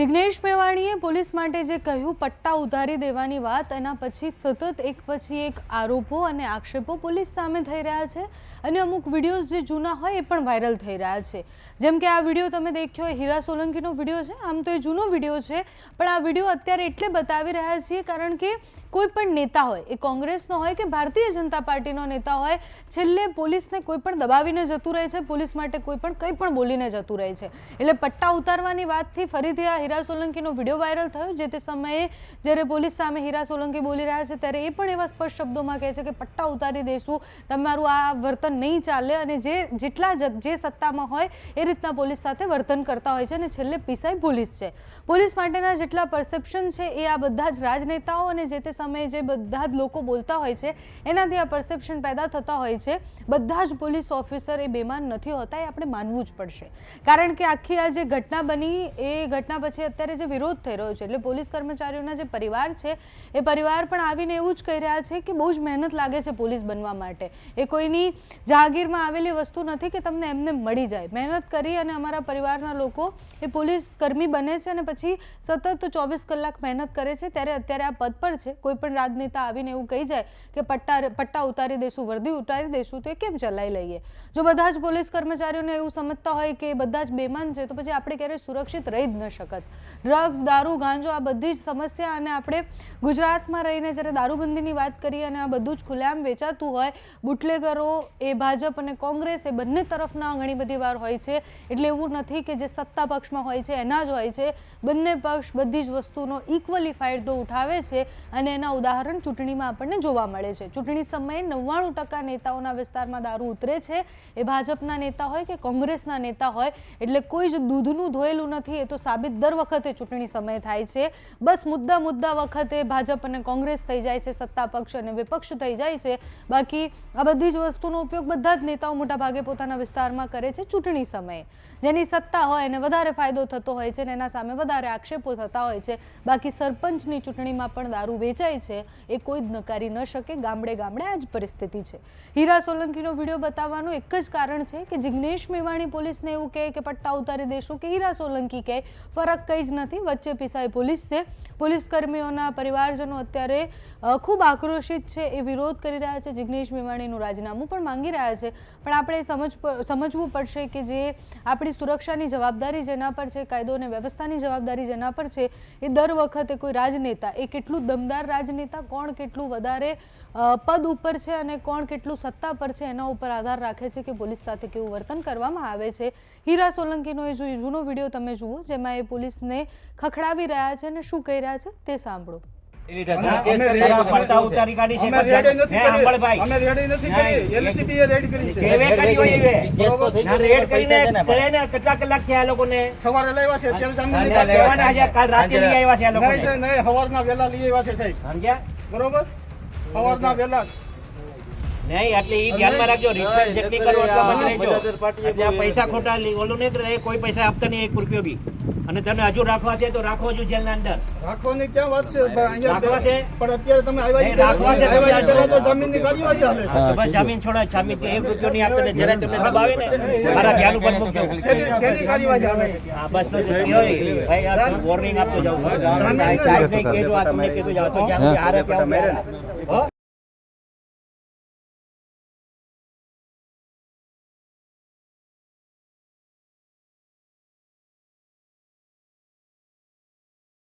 Jignesh મેવાણીએ police માટે જે કહ્યું પટ્ટા ઉતારી દેવાની વાત એના પછી સતત એક પછી એક આરોપો અને આક્ષેપો પોલીસ સામે થઈ રહ્યા છે. અને અમુક વિડીયોઝ જે જૂના હોય એ પણ વાયરલ થઈ રહ્યા છે. જેમ કે આ વીડિયો તમે દેખ્યો હોય હીરા સોલંકીનો વીડિયો છે. આમ તો એ જૂનો વીડિયો છે પણ આ વીડિયો અત્યારે એટલે બતાવી રહ્યા છીએ કારણ કે કોઈ પણ નેતા હોય એ કોંગ્રેસનો હોય કે ભારતીય જનતા પાર્ટીનો નેતા હોય છેલ્લે પોલીસને કોઈ પણ દબાવીને જતું રહે છે. પોલીસ માટે કોઈ પણ કંઈ પણ બોલીને જતું રહે છે. એટલે પટ્ટા ઉતારવાની વાતથી ફરીથી આ હીરા સોલંકીનો વીડિયો વાયરલ થયો. જે તે સમયે જ્યારે પોલીસ સામે હીરા સોલંકી બોલી રહ્યા છે, ત્યારે એ પણ એવા સ્પષ્ટ શબ્દોમાં કહે છે કે પટ્ટા ઉતારી દઈશું તમારું આ વર્તન નહીં ચાલે અને જે જેટલા જ- જે સત્તામાં હોય એ રીતના પોલીસ સાથે વર્તન કરતા હોય છે અને છેલ્લે પીસાઈ પોલીસ છે. પોલીસ માટેના જેટલા પરસેપ્શન છે એ આ બધા જ રાજનેતાઓ અને જે તે સમયે જે બધા જ લોકો બોલતા હોય છે, એનાથી આ પરસેપ્શન પેદા થતા હોય છે. બધા જ પોલીસ ઓફિસર એ બેમાન નથી હોતા, એ આપણે માનવું જ પડશે. કારણ કે આખી આ જે ઘટના બની, એ ઘટના પછી અત્યારે જે વિરોધ થઈ રહ્યો છે, એટલે પોલીસ કર્મચારીઓના જે પરિવાર છે, એ પરિવાર પણ આવીને એવું જ કહી રહ્યા છે કે બહુ જ મહેનત લાગે છે પોલીસ બનવા માટે. એ કોઈની જહાગીરમાં આવેલી વસ્તુ નથી કે તમને એમને મળી જાય. મહેનત કરી અને અમારા પરિવારના લોકો એ પોલીસ કર્મી બને છે અને પછી સતત ચોવીસ કલાક મહેનત કરે છે, ત્યારે અત્યારે આ પદ પર છે. કોઈ પણ રાજનેતા આવીને એવું કહી જાય કે પટ્ટા પટ્ટા ઉતારી દઈશું વર્દી ઉતારી દઈશું તો એ કેમ ચલાવી લઈએ? જો બધા જ પોલીસ કર્મચારીઓને એવું સમજતા હોય કે બધા જ બેમાન છે, તો પછી આપણે ક્યારેય સુરક્ષિત રહી જ ન શકત. ડ્રગ્સ, દારૂ, ગાંજો, આ બધી જ સમસ્યા અને આપણે ગુજરાતમાં રહીને જ્યારે દારૂબંધીની વાત કરીએ અને આ બધું જ ખુલ્લેઆમ વેચાતું હોય, બુટલેગરો એ ભાજપ અને કોંગ્રેસ એ બંને તરફના ઘણી બધી વાર હોય છે. એટલે એવું નથી કે જે સત્તા પક્ષમાં હોય છે, એના જ હોય છે. બંને પક્ષ બધી જ વસ્તુનો ઇક્વલી ફાયદો ઉઠાવે છે અને એના ઉદાહરણ ચૂંટણીમાં આપણને જોવા મળે છે. ચૂંટણી સમયે નવ્વાણું ટકા નેતાઓના વિસ્તારમાં દારૂ ઉતરે છે. એ ભાજપના નેતા હોય કે કોંગ્રેસના નેતા હોય, એટલે કોઈ જ દૂધનું ધોયેલું નથી, એ તો સાબિત દર વખતે ચૂંટણી સમયે થાય છે. બસ મુદ્દા મુદ્દા વખતે ભાજપ અને કોંગ્રેસ થઈ જાય છે, સત્તા પક્ષ અને વિપક્ષ થઈ જાય છે. બાકી આ બધી જ વસ્તુનો ઉપયોગ બધા જ નેતાઓ મોટાભાગે પોતાના વિસ્તારમાં કરે છે ચૂંટણી સમયે. જેની સત્તા હોય એને વધારે ફાયદો થતો હોય છે અને એના સામે વધારે આક્ષેપો થતા હોય છે. બાકી સરપંચની ચૂંટણીમાં પણ દારૂ વેચાય છે, એ કોઈ જ નકારી ન શકે, ગામડે ગામડે આ જ પરિસ્થિતિ છે. હીરા સોલંકીનો વીડિયો બતાવવાનું એક જ કારણ છે કે જિગ્નેશ મેવાણી પોલીસને એવું કહે કે પટ્ટા ઉતારી દેશું, કે હીરા સોલંકી કહે. ફરક કંઈ જ નથી, વચ્ચે પીસાય પોલીસ છે. પોલીસ કર્મીઓના પરિવારજનો અત્યારે ખૂબ આક્રોશિત છે એ વિરોધ કરી રહ્યા છે. જિગ્નેશ મેવાણીનું રાજીનામું પણ માંગી રહ્યા છે. પણ આપણે સમજ સમજવું પડશે કે જે આપણી સુરક્ષાની જવાબદારી જેના પર છે, કાયદો અને વ્યવસ્થાની જવાબદારી જેના પર છે, એ દર વખતે કોઈ રાજનેતા, એ કેટલું દમદાર રાજનેતા, કોણ કેટલું વધારે પદ ઉપર છે અને કોણ કેટલું સત્તા પર છે, એના ઉપર આધાર રાખે છે કે પોલીસ સાથે કેવું વર્તન કરવામાં આવે છે. હીરા સોલંકીનો એ જૂનો વીડિયો તમે જુઓ જેમાં એ પોલીસને ખખડાવી રહ્યા છે અને શું કહી રહ્યા છે તે સાંભળો. કેટલા કલાક થયા લોકોને. સવારે લાવ્યા છે અત્યારે જામીનની સાંજે તારીખ. કહેવાના છે કાલ રાતે લઈ આવ્યા છે નહીં લોકોને. છે નહીં સવારના વહેલા લઈ આવ્યા છે સાહેબ. સમજ્યા? બરોબર? સવારના વહેલા જ. નહીં એટલે એ ધ્યાનમાં રાખજો રિસ્પેક્ટ જેટલી કરો એટલા માટે રહેજો. એટલે આ પૈસા ખોટા ઓલું નહીં કરે, કોઈ પૈસા આપતા નહીં એક રૂપિયો બી. અને તમે હજુ રાખવા છે તો રાખો હજુ જેલના અંદર. રાખવાની ક્યાં વાત છે? રાખવા છે? પણ અત્યારે તમે આવ્યા રાખવા છે તમે આવ્યા ઈ તમે પહેલા તો જામીનની હાલે છે. બસ જમીન છોડો જમીન તો એક રૂપિયો નહીં આપતા ને જરાય તમને દબાવે ને મારા ધ્યાન ઉપર મૂકજો. શેની શેની કાર્યવાહી હાલે હા બસ તો કયો ઈ. ભાઈ આ વોર્નિંગ આપતો જાઉં છું. સાહેબ સાહેબને કહેજો આ તમને કીધું જાવ તો ક્યાં આરે ક્યાં.